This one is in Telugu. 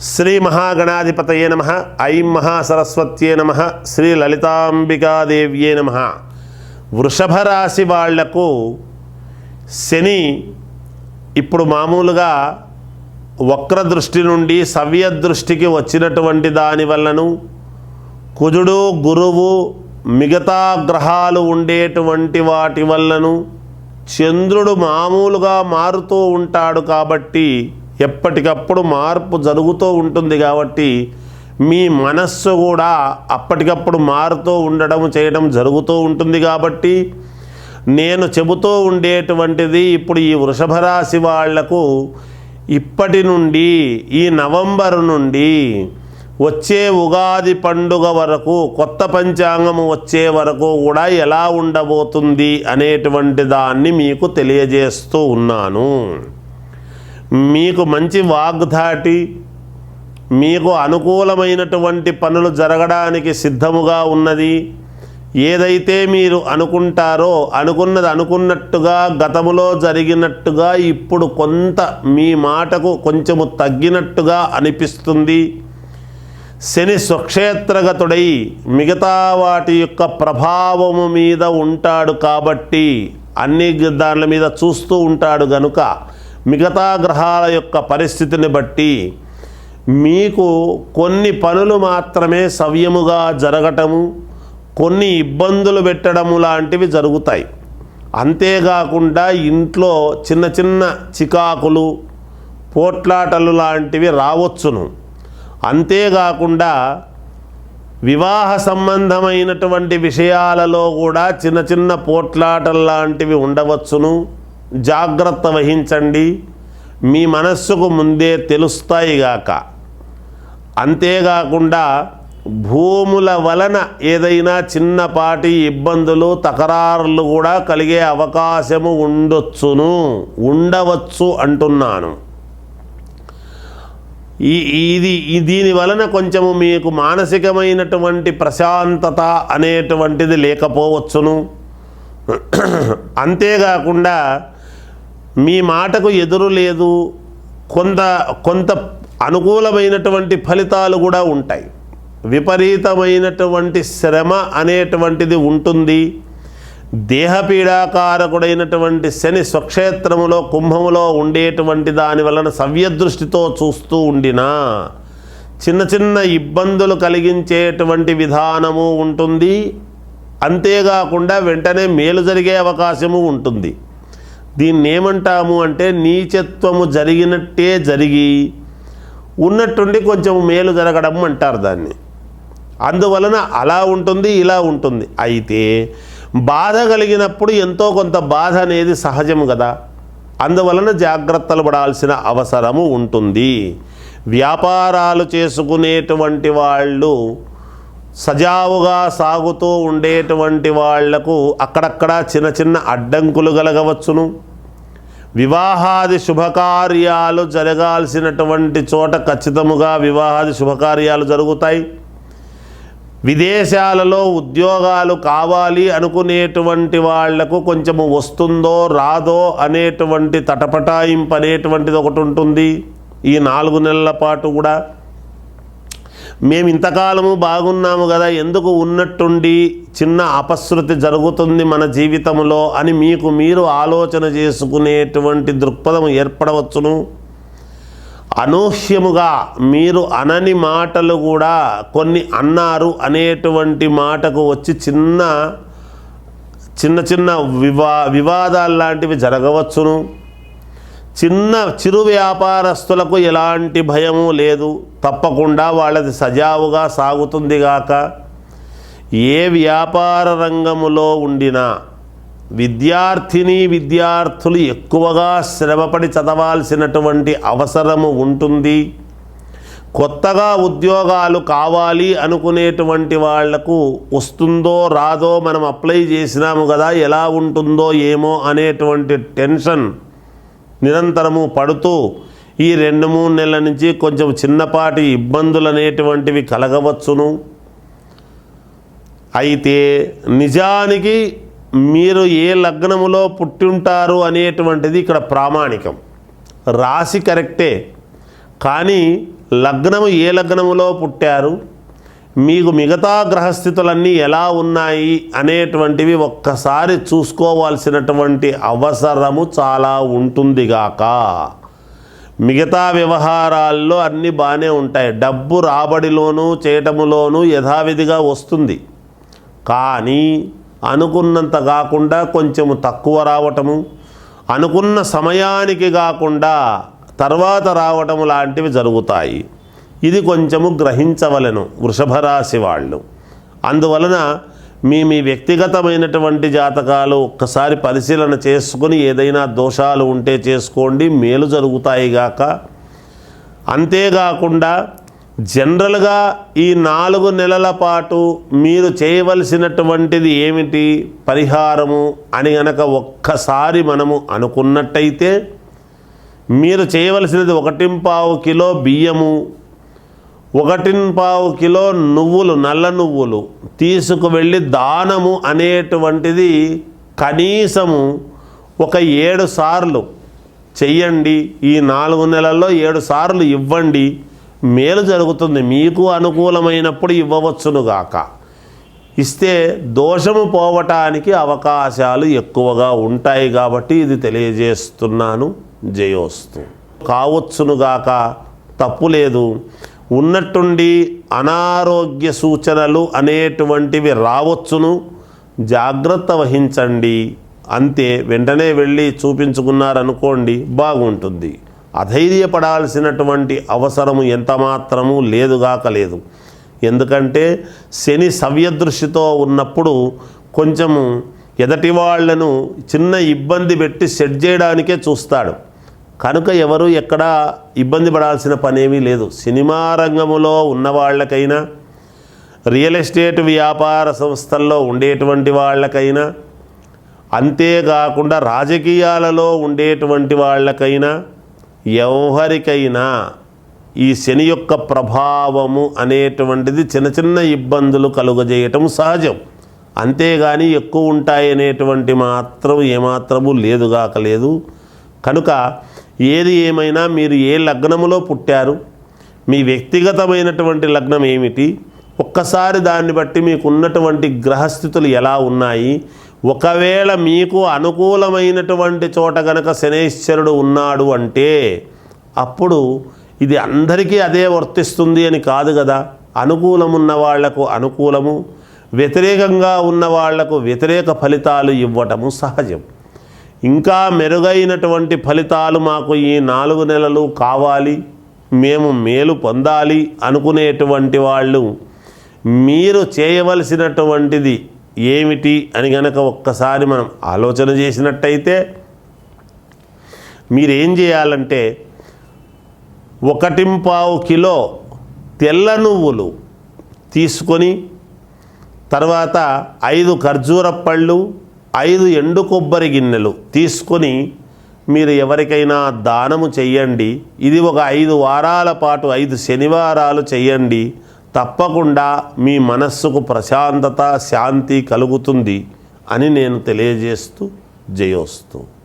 శ్రీ మహాగణాధిపతయే నమ ఐం మహాసరస్వత్యే నమ శ్రీ లలితాంబికాదేవ్యే నమ. వృషభ రాశి వాళ్ళకు శని ఇప్పుడు మామూలుగా వక్ర దృష్టి నుండి సవ్య దృష్టికి వచ్చినటువంటి దాని వల్లను కుజుడు గురువు మిగతా గ్రహాలు ఉండేటువంటి వాటి వల్లను చంద్రుడు మామూలుగా మారుతూ ఉంటాడు కాబట్టి ఎప్పటికప్పుడు మార్పు జరుగుతూ ఉంటుంది కాబట్టి మీ మనస్సు కూడా అప్పటికప్పుడు మారుతూ ఉండడం చేయడం జరుగుతూ ఉంటుంది కాబట్టి నేను చెబుతూ ఉండేటువంటిది ఇప్పుడు ఈ వృషభ రాశి వాళ్ళకు ఇప్పటి నుండి ఈ నవంబర్ నుండి వచ్చే ఉగాది పండుగ వరకు కొత్త పంచాంగము వచ్చే వరకు కూడా ఎలా ఉండబోతుంది అనేటువంటి దాన్ని మీకు తెలియజేస్తూ ఉన్నాను. మీకు మంచి వాగ్ధాటి మీకు అనుకూలమైనటువంటి పనులు జరగడానికి సిద్ధముగా ఉన్నది. ఏదైతే మీరు అనుకుంటారో అనుకున్నది అనుకున్నట్టుగా గతములో జరిగినట్టుగా ఇప్పుడు కొంత మీ మాటకు కొంచెము తగ్గినట్టుగా అనిపిస్తుంది. శని స్వక్షేత్రగతుడై మిగతా వాటి యొక్క ప్రభావము మీద ఉంటాడు కాబట్టి అన్ని దాని మీద చూస్తూ ఉంటాడు గనుక మిగతా గ్రహాల యొక్క పరిస్థితిని బట్టి మీకు కొన్ని పనులు మాత్రమే సవ్యముగా జరగటము కొన్ని ఇబ్బందులు పెట్టడము లాంటివి జరుగుతాయి. అంతేకాకుండా ఇంట్లో చిన్న చిన్న చికాకులు పోట్లాటలు లాంటివి రావచ్చును. అంతేకాకుండా వివాహ సంబంధమైనటువంటి విషయాలలో కూడా చిన్న చిన్న పోట్లాటలు లాంటివి ఉండవచ్చును. జాగ్రత్త వహించండి. మీ మనస్సుకు ముందే తెలుస్తాయిగాక అంతేకాకుండా భూముల వలన ఏదైనా చిన్నపాటి ఇబ్బందులు తకరారులు కూడా కలిగే అవకాశము ఉండొచ్చును ఉండవచ్చు అంటున్నాను. ఈ ఇది దీని వలన కొంచెము మీకు మానసికమైనటువంటి ప్రశాంతత అనేటువంటిది లేకపోవచ్చును. అంతేకాకుండా మీ మాటకు ఎదురు లేదు. కొంత కొంత అనుకూలమైనటువంటి ఫలితాలు కూడా ఉంటాయి. విపరీతమైనటువంటి శ్రమ అనేటువంటిది ఉంటుంది. దేహపీడాకారకుడైనటువంటి శని స్వక్షేత్రములో కుంభములో ఉండేటువంటి దాని వలన సవ్యదృష్టితో చూస్తూ ఉండినా చిన్న చిన్న ఇబ్బందులు కలిగించేటువంటి విధానము ఉంటుంది. అంతేకాకుండా వెంటనే మేలు జరిగే అవకాశము ఉంటుంది. దీన్ని ఏమంటాము అంటే నీచత్వము జరిగినట్టే జరిగి ఉన్నట్టుండి కొంచెం మేలు జరగడం అంటారు దాన్ని. అందువలన అలా ఉంటుంది ఇలా ఉంటుంది. అయితే బాధ కలిగినప్పుడు ఎంతో కొంత బాధ అనేది సహజం కదా అందువలన జాగ్రత్తలు పడాల్సిన అవసరము ఉంటుంది. వ్యాపారాలు చేసుకునేటువంటి వాళ్ళు సజావుగా సాగుతూ ఉండేటువంటి వాళ్ళకు అక్కడక్కడ చిన్న చిన్న అడ్డంకులు కలగవచ్చును. వివాహాది శుభకార్యాలు జరగాల్సినటువంటి చోట ఖచ్చితముగా వివాహాది శుభకార్యాలు జరుగుతాయి. విదేశాలలో ఉద్యోగాలు కావాలి అనుకునేటువంటి వాళ్ళకు కొంచెము వస్తుందో రాదో అనేటువంటి తటపటాయింపు అనేటువంటిది ఒకటి ఉంటుంది. ఈ నాలుగు నెలల పాటు కూడా మేము ఇంతకాలము బాగున్నాము కదా ఎందుకు ఉన్నట్టుండి చిన్న అపశృతి జరుగుతుంది మన జీవితంలో అని మీకు మీరు ఆలోచన చేసుకునేటువంటి దృక్పథం ఏర్పడవచ్చును? అనూహ్యముగా మీరు అనని మాటలు కూడా కొన్ని అన్నారు అనేటువంటి మాటకు వచ్చి చిన్న చిన్న చిన్న వివా వివాదాలు లాంటివి జరగవచ్చును. చిన్న చిరు వ్యాపారస్తులకు ఎలాంటి భయము లేదు. తప్పకుండా వాళ్ళది సజావుగా సాగుతుంది గాక. ఏ వ్యాపార రంగములో ఉండినా విద్యార్థిని విద్యార్థులు ఎక్కువగా శ్రమపడి చదవాల్సినటువంటి అవసరము ఉంటుంది. కొత్తగా ఉద్యోగాలు కావాలి అనుకునేటువంటి వాళ్ళకు వస్తుందో రాదో మనం అప్లై చేసినాము కదా ఎలా ఉంటుందో ఏమో అనేటువంటి టెన్షన్ నిరంతరము పడుతూ ఈ రెండు మూడు నెలల నుంచి కొంచెం చిన్నపాటి ఇబ్బందులు అనేటువంటివి కలగవచ్చును. అయితే నిజానికి మీరు ఏ లగ్నములో పుట్టింటారు అనేటువంటిది ఇక్కడ ప్రామాణికం. రాశి కరెక్టే. కానీ లగ్నము ఏ లగ్నములో పుట్టారు? మీకు మిగతా గ్రహస్థితులన్నీ ఎలా ఉన్నాయి అనేటువంటివి ఒక్కసారి చూసుకోవాల్సినటువంటి అవసరము చాలా ఉంటుందిగాక మిగతా వ్యవహారాల్లో అన్నీ బాగానే ఉంటాయి. డబ్బు రాబడిలోనూ చేయటములోనూ యథావిధిగా వస్తుంది. కానీ అనుకున్నంత కాకుండా కొంచెము తక్కువ రావటము అనుకున్న సమయానికి కాకుండా తర్వాత రావటము లాంటివి జరుగుతాయి. ఇది కొంచెము గ్రహించవలెను వృషభరాశి వాళ్ళు. అందువలన మీ మీ వ్యక్తిగతమైనటువంటి జాతకాలు ఒక్కసారి పరిశీలన చేసుకుని ఏదైనా దోషాలు ఉంటే చేసుకోండి మేలు జరుగుతాయి గాక. అంతేకాకుండా జనరల్గా ఈ నాలుగు నెలల పాటు మీరు చేయవలసినటువంటిది ఏమిటి? పరిహారము అని గనక ఒక్కసారి మనము అనుకున్నట్టయితే మీరు చేయవలసినది ఒకటింపావు కిలో బియ్యము ఒకటింపావు కిలో నువ్వులు నల్ల నువ్వులు తీసుకువెళ్ళి దానము అనేటువంటిది కనీసము ఒక ఏడు సార్లు చెయ్యండి. ఈ నాలుగు నెలల్లో ఏడు సార్లు ఇవ్వండి. మేలు జరుగుతుంది. మీకు అనుకూలమైనప్పుడు ఇవ్వవచ్చునుగాక ఇస్తే దోషము పోవటానికి అవకాశాలు ఎక్కువగా ఉంటాయి కాబట్టి ఇది తెలియజేస్తున్నాను. జయోస్తు. కావచ్చునుగాక తప్పు లేదు. ఉన్నట్టుండి అనారోగ్య సూచనలు అనేటువంటివి రావచ్చును. జాగ్రత్త వహించండి. అంతే వెంటనే వెళ్ళి చూపించుకున్నారనుకోండి బాగుంటుంది. అధైర్యపడాల్సినటువంటి అవసరము ఎంత మాత్రము లేదుగాక లేదు. ఎందుకంటే శని సవ్యదృష్టితో ఉన్నప్పుడు కొంచెము ఎదటి వాళ్ళను చిన్న ఇబ్బంది పెట్టి సెట్ చేయడానికే చూస్తాడు. కనుక ఎవరు ఎక్కడ ఇబ్బంది పడాల్సిన పనేమీ లేదు. సినిమా రంగములో ఉన్నవాళ్ళకైనా రియల్ ఎస్టేట్ వ్యాపార సంస్థల్లో ఉండేటువంటి వాళ్ళకైనా అంతేకాకుండా రాజకీయాలలో ఉండేటువంటి వాళ్ళకైనా ఎవరికైనా ఈ శని యొక్క ప్రభావము అనేటువంటిది చిన్న చిన్న ఇబ్బందులు కలుగజేయటం సహజం. అంతేగాని ఎక్కువ ఉంటాయి అనేటువంటి మాత్రం ఏమాత్రము లేదుగాక లేదు. కనుక ఏది ఏమైనా మీరు ఏ లగ్నములో పుట్టారు మీ వ్యక్తిగతమైనటువంటి లగ్నం ఏమిటి ఒక్కసారి దాన్ని బట్టి మీకు ఉన్నటువంటి గ్రహస్థితులు ఎలా ఉన్నాయి ఒకవేళ మీకు అనుకూలమైనటువంటి చోట గనక శనేశ్వరుడు ఉన్నాడు అంటే అప్పుడు ఇది అందరికీ అదే వర్తిస్తుంది అని కాదు కదా. అనుకూలమున్న వాళ్ళకు అనుకూలము వ్యతిరేకంగా ఉన్న వాళ్ళకు వ్యతిరేక ఫలితాలు ఇవ్వటము సహజం. ఇంకా మెరుగైనటువంటి ఫలితాలు మాకు ఈ నాలుగు నెలలు కావాలి మేము మేలు పొందాలి అనుకునేటువంటి వాళ్ళు మీరు చేయవలసినటువంటిది ఏమిటి అని గనక ఒక్కసారి మనం ఆలోచన చేసినట్టయితే మీరేం చేయాలంటే ఒకటింపావు కిలో తెల్ల నువ్వులు తీసుకొని తర్వాత ఐదు ఖర్జూర పళ్ళు ఐదు ఎండు కొబ్బరి గిన్నెలు తీసుకొని మీరు ఎవరికైనా దానము చెయ్యండి. ఇది ఒక ఐదు వారాల పాటు ఐదు శనివారాలు చెయ్యండి. తప్పకుండా మీ మనస్సుకు ప్రశాంతత శాంతి కలుగుతుంది అని నేను తెలియజేస్తూ జయోస్తూ.